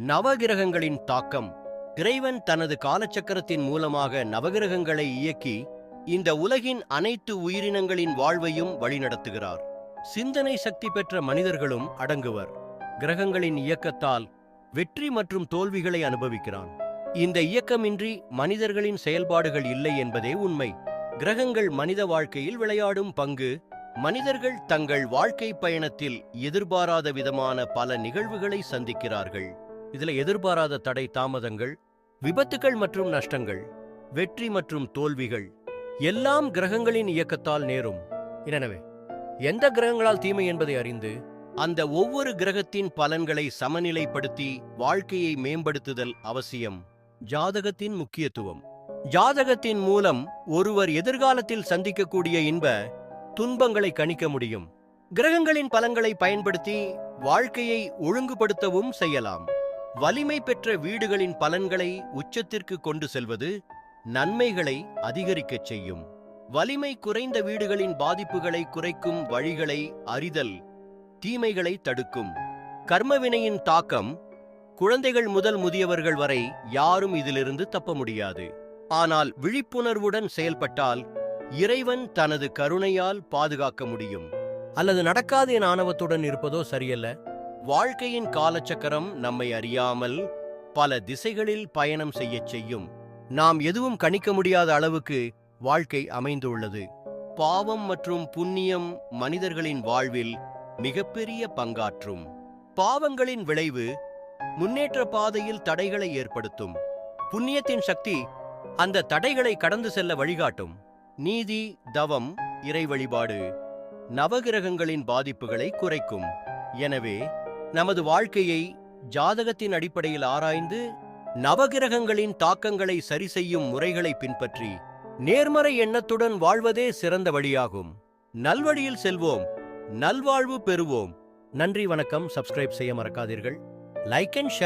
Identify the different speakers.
Speaker 1: நவகிரகங்களின் தாக்கம். இறைவன் தனது காலச்சக்கரத்தின் மூலமாக நவகிரகங்களை இயக்கி இந்த உலகின் அனைத்து உயிரினங்களின் வாழ்வையும் வழிநடத்துகிறார். சிந்தனை சக்தி பெற்ற மனிதர்களும் அடங்குவர். கிரகங்களின் இயக்கத்தால் வெற்றி மற்றும் தோல்விகளை அனுபவிக்கிறான். இந்த இயக்கமின்றி மனிதர்களின் செயல்பாடுகள் இல்லை என்பதே உண்மை. கிரகங்கள் மனித வாழ்க்கையில் விளையாடும் பங்கு மனிதர்கள் தங்கள் வாழ்க்கை பயணத்தில் எதிர்பாராத விதமான பல நிகழ்வுகளை சந்திக்கிறார்கள். இதுல எதிர்பாராத தடை தாமதங்கள் விபத்துகள் மற்றும் நஷ்டங்கள் வெற்றி மற்றும் தோல்விகள் எல்லாம் கிரகங்களின் இயக்கத்தால் நேரும். எனவே எந்த கிரகங்களால் தீமை என்பதை அறிந்து அந்த ஒவ்வொரு கிரகத்தின் பலன்களை சமநிலைப்படுத்தி வாழ்க்கையை மேம்படுத்துதல் அவசியம். ஜாதகத்தின் முக்கியத்துவம். ஜாதகத்தின் மூலம் ஒருவர் எதிர்காலத்தில் சந்திக்கக்கூடிய இன்ப துன்பங்களை கணிக்க முடியும். கிரகங்களின் பலன்களை பயன்படுத்தி வாழ்க்கையை ஒழுங்குபடுத்தவும் செய்யலாம். வலிமை பெற்ற வீடுகளின் பலன்களை உச்சத்திற்கு கொண்டு செல்வது நன்மைகளை அதிகரிக்கச் செய்யும். வலிமை குறைந்த வீடுகளின் பாதிப்புகளை குறைக்கும் வழிகளை அறிதல் தீமைகளை தடுக்கும். கர்மவினையின் தாக்கம் குழந்தைகள் முதல் முதியவர்கள் வரை யாரும் இதிலிருந்து தப்ப முடியாது. ஆனால் விழிப்புணர்வுடன் செயல்பட்டால் இறைவன் தனது கருணையால் பாதுகாக்க முடியும். அல்லது நடக்காது என ஆணவத்துடன் இருப்பதோ சரியல்ல. வாழ்க்கையின் காலச்சக்கரம் நம்மை அறியாமல் பல திசைகளில் பயணம் செய்யச் செய்யும். நாம் எதுவும் கணிக்க முடியாத அளவுக்கு வாழ்க்கை அமைந்துள்ளது. பாவம் மற்றும் புண்ணியம் மனிதர்களின் வாழ்வில் மிகப்பெரிய பங்காற்றும். பாவங்களின் விளைவு முன்னேற்ற பாதையில் தடைகளை ஏற்படுத்தும். புண்ணியத்தின் சக்தி அந்த தடைகளை கடந்து செல்ல வழிகாட்டும். நீதி தவம் இறை வழிபாடு நவகிரகங்களின் பாதிப்புகளை குறைக்கும். எனவே நமது வாழ்க்கையை ஜாதகத்தின் அடிப்படையில் ஆராய்ந்து நவகிரகங்களின் தாக்கங்களை சரி செய்யும் முறைகளை பின்பற்றி நேர்மறை எண்ணத்துடன் வாழ்வதே சிறந்த வழியாகும். நல்வழியில் செல்வோம். நல்வாழ்வு பெறுவோம். நன்றி வணக்கம். சப்ஸ்கிரைப் செய்ய மறக்காதீர்கள். Like and share